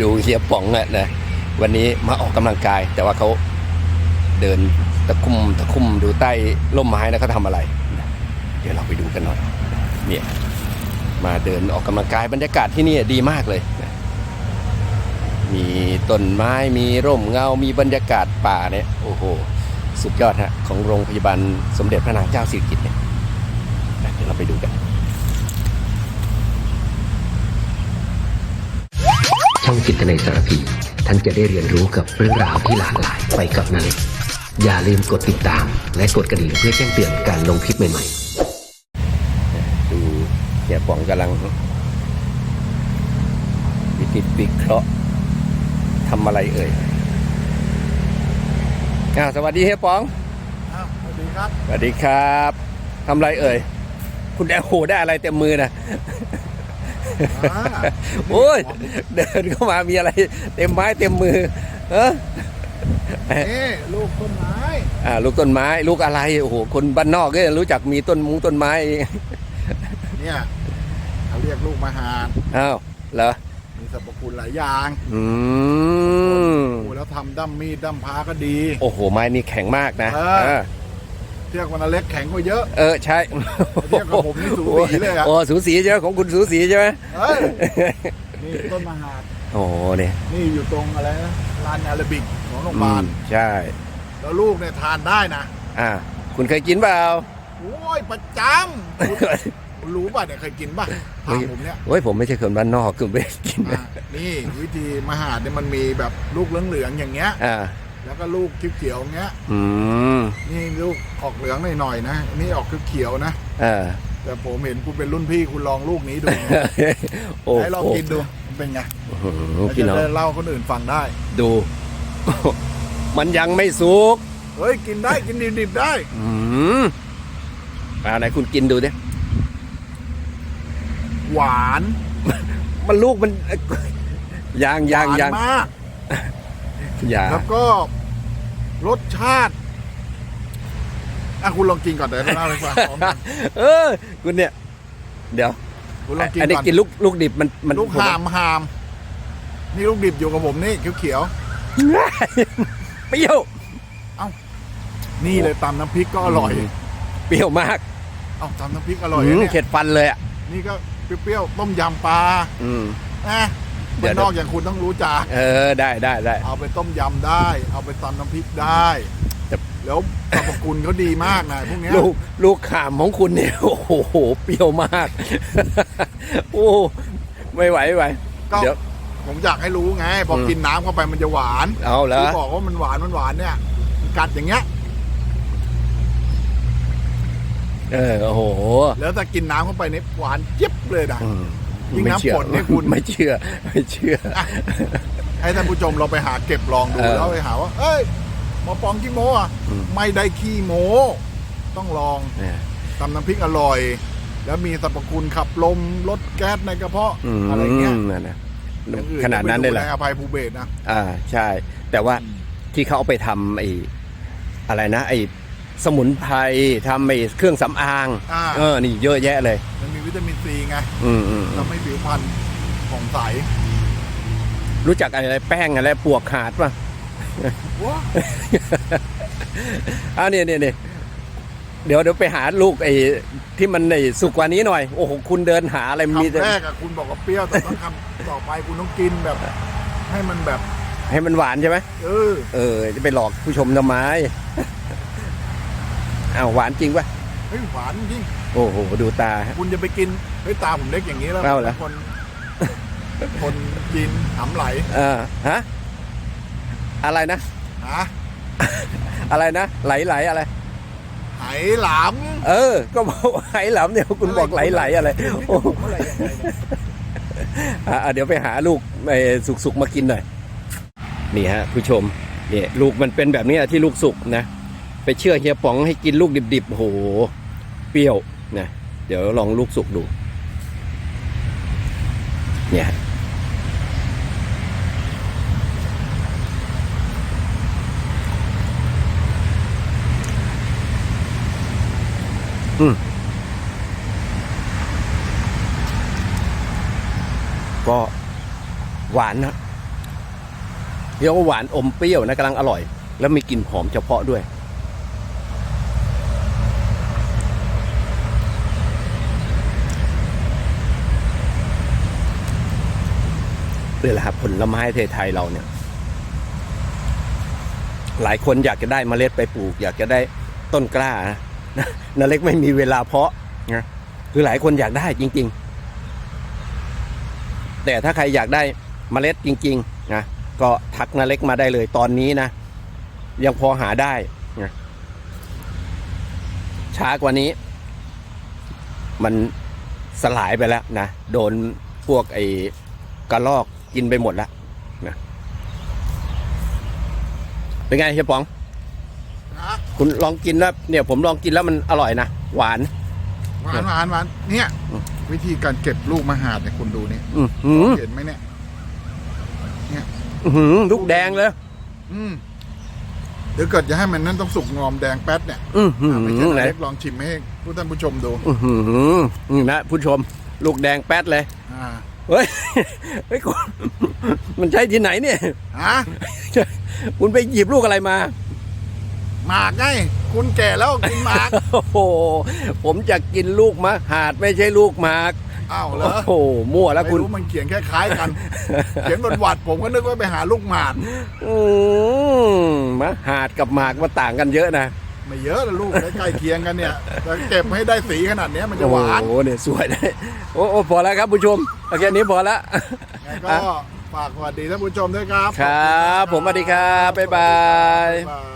ดูเฮียป๋องอะนะวันนี้มาออกกำลังกาย แต่ว่าเขาเดินตะคุ่มตะคุ่มดูใต้ร่มไม้นะเขาทำอะไร เดี๋ยวเราไปดูกันหน่อยเนี่ยมาเดินออกกำลังกายบรรยากาศที่นี่ดีมากเลยนะมีต้นไม้มีร่มเงา มีบรรยากาศป่าเนี่ยโอ้โห สุดยอดฮะของโรงพยาบาลสมเด็จพระนางเจ้าสิริกิติ์เนี่ยนะเดี๋ยวเราไปดูกัน ช่องจิตในสารพี ท่านจะได้เรียนรู้กับเรื่องราวที่หลากหลายไปกับนาเล็กอย่าลืมกดติดตาม และกดกระดิ่งเพื่อแจ้งเตือนการลงคลิปใหม่ๆ ดูเฮียป๋องกำลัง วิจิตรวิเคราะห์ทำอะไรเอ่ยอ้าวสวัสดีเฮียป๋องอ้าวสวัสดีครับ สวัสดีครับทำอะไรเอ่ย คุณได้โหได้อะไรเต็มมือนะอ่า โอ้ยเดินเข้ามามีอะไร เต็มไม้เต็มมือ เออนี่ลูกต้นไม้อ่าลูกต้นไม้ ลูกอะไรโอ้โหคนบ้านนอกก็รู้จักมีต้นมุงต้นไม้ เนี่ยเขาเรียกลูกมหาดอ้าวเหรอมีสรรพคุณหลายอย่างอืมโอ้แล้วทำดั้มมีดดั้มพาก็ดี โอ้โหไม้นี่แข็งมากนะเออ เออเทียบกับนาเล็กแข็งกว่าเยอะ เออใช่เทียบกับผมนี่สูสีเลยอะ โอ้สูสีใช่ไหมของคุณสูสีใช่ไหมเฮ้ยนี่ต้นมหาดโอ้โหเนี่ยนี่อยู่ตรงอะไรนะลานอาราบิกของโรงพยาบาลอืมใช่ แล้วลูกเนี่ยทานได้นะอ่า คุณเคยกินเปล่า โอ้ยประจำคุณรู้ป่ะเนี่ยเคยกินป่ะถามผมเนี่ยโอ้ยผมไม่ใช่คนบ้านนอกคือไม่ได้กินอะนี่วิธีมหาดเนี่ยมันมีแบบลูกเหลืองๆอย่างเงี้ย อ่า แล้วก็ลูกเขียวๆอย่างเงี้ย อืมนี่ลูกออกเหลืองหน่อยๆนะนี่ออกเขียวๆนะอ่าแต่ผมเห็นคุณเป็นรุ่นพี่คุณลองลูกนี้ดูโอ้ให้ลองโหกินดูมันเป็นไงอื้อหือแล้วพี่จะน้อง ได้เล่าคนอื่นฟังได้ ดู มันยังไม่สุกเฮ้ยกินได้กินดิบๆได้อืมอ่าไหนคุณกินดูดิหวานมันลูกมัน ยางยางหวานยางมาก ยางแล้วก็รสชาติอะคุณลองกินก่อนเดี๋ยวเล่าให้ฟังพร้อมกันเออ คุณเนี่ย เดี๋ยว คุณลองกินอันนี้ก่อนกินลูกลูกดิบมันมันลูกหามหาม นี่ลูกดิบอยู่กับผมนี่เขียวเปรี้ยวๆนี่เลยตำน้ำพริกก็อร่อย เปรี้ยวมากเอ้าตำน้ำพริกอร่อยอืนะมเนี่ยเข็ดฟันเลยอะนี่ก็เปรี้ยวๆต้มยำปลา อืมนะ เดี๋ยวบ้านนอกอย่างคุณต้องรู้จักเออได้ได้ได้เอาไปต้มยำได้ เอาไปตำน้ำพริกได้แต่แล้วสรรพคุณเขาดีมากนะพวกเนี้ยลูกลูกขามของคุณเนี่ยโอ้โหเปรี้ยวมาก โอ้ไม่ไหวไม่ไหวก็เดี๋ยวผมอยากให้รู้ไงพออมกินน้ำเข้าไปมันจะหวานเอาแล้ที่วบอกว่ามันหวานมันหวานเนี่ยกัดอย่างเงี้ยเออโอ้โห แล้วถ้ากินน้ำเข้าไปเนี่ยหวานเจี๊ยบเลยนะอืม ยิ่งไม่น้ำเชื่อฝนเนี่ยคุณ ไม่เชื่อ ไม่เชื่อ ให้ท่านผู้ชมเราไปหาเก็บลองดูเออแล้วไปหาว่า เอ้ยหมอปองขี้โมอะอืม ไม่ได้ขี้โมต้องลองเนี่ย ตำน้ำพริกอร่อย แล้วมีสรรพคุณขับลมลดแก๊สในกระเพาะอืมอะไรเงี้ยนั่นนะอย่งอื่ขนาดนั้นเลยเหรอในอภัยภูเบศรนะ อ่า ใช่ แต่ว่าที่เขาเอาไปทำไอ้อะไรนะ ไอ้ สมุนไพรทำไอ้เครื่องสำอาง อ่า เออ นี่เยอะแยะเลย มันมีวิตามินซีไงอืมอืมอืมทำให้ผิวพรรณผ่องใสรู้จักอะไรแป้งอะไรปวกขาดป่ะ ว้าอ้าวเนี่ยเนี่ยเนี่ยเดี๋ยวเดี๋ยวไปหาลูกไอ้ที่มันไอ้สุกกว่านี้หน่อย โอ้โห คุณเดินหาอะไรมีคำแต่แรกอะคุณบอกว่าเปรี้ยวแต่ต้องคำต่อไปคุณต้องกินแบบ ให้มันแบบ ให้มันหวานใช่ไหม เออ เออ จะไปหลอกผู้ชมทำไม อ้าวหวานจริงป่ะเฮ้ยหวานจริง โอ้โห ดูตาฮะ คุณจะไปกินเฮ้ยตาผมเล็กอย่างนี้แล้วเอาเหรอ คน คนกินหำไหลเออฮะ อะไรนะหาอะไรนะ ไหลไหลอะไร ไหหลามเออ ก็บอกว่าไหหลำเนี่ยคุณบอกไหลไหลอะไรโอ้ผมอะไรยังไงเนี่ยอะอะเดี๋ยวไปหาลูกไอ้สุกๆมากินหน่อย นี่ฮะ ผู้ชมเนี่ยลูกมันเป็นแบบนี้อะที่ลูกสุกนะ ไปเชื่อเฮียป๋องให้กินลูกดิบๆโอ้โห เปรี้ยวนะเดี๋ยวลองลูกสุกดู เนี่ยฮะอืมก็หวานนะเรียกว่าหวานอมเปรี้ยวนะกำลังอร่อย แล้วมีกลิ่นหอมเฉพาะด้วย นี่แหละครับผลไม้ไทยๆเราเนี่ย หลายคนอยากจะได้เมล็ดไปปลูก อยากจะได้ต้นกล้านะนาเล็กไม่มีเวลาเพาะนะคือหลายคนอยากได้จริง ๆ แต่ถ้าใครอยากได้เมล็ดจริงๆนะก็ทักนาเล็กมาได้เลยตอนนี้นะยังพอหาได้นะช้ากว่านี้ มันสลายไปแล้วนะ โดนพวกไอ้กระลอก กินไปหมดแล้วนะเป็นไงเฮียป๋องนะคุณลองกินแล้ว เนี่ย ผมลองกินแล้วมันอร่อยนะหวานหวานหวานหวานเนี่ยอืมวิธีการเก็บลูกมหาดเนี่ยคุณดูนี่อือหือเห็นไหมเนี่ยอื้อหือลูกแดงเลยอืมเดี๋ยวเกิดจะให้มันนั่นต้องสุกงอมแดงแป๊ดเนี่ยอือหืออะไม่ใช่ไหนเล็กลองชิมให้ผู้ท่านผู้ชมดู อือหือนี่นะผู้ชม ลูกแดงแป๊ดเลย อ่า เฮ้ยเฮ้ยคุณมันใช่ที่ไหนเนี่ยฮะคุณไปหยิบลูกอะไรมาหมากไงคุณแก่แล้วกินหมากโอ้โหผมจะกินลูกมะหาดไม่ใช่ลูกหมากอ้าวเหรโอ้อโหมั่วแล้วไม่คุณรู้มันเขียนแค่คล้ายกัน เขียนบนหวัดผมก็นึกว่าไปหาลูกหมากอืมมะหาดกับหมากมันต่างกันเยอะนะ ไม่เยอะละลูกใกล้ๆเคียงกันเนี่ยแต่เก็บให้ได้สีขนาดเนี้ยมันจะหวานโอ้โหเนี่ยสวยได้โอ้โอ้พอแล้วครับผู้ชมโอเคนี้พอแล้วไงก็ฝากสวัสดีท่านผู้ชมด้วยครับ ครับ ผมสวัสดีครับบ๊ายบายบ๊ายบาย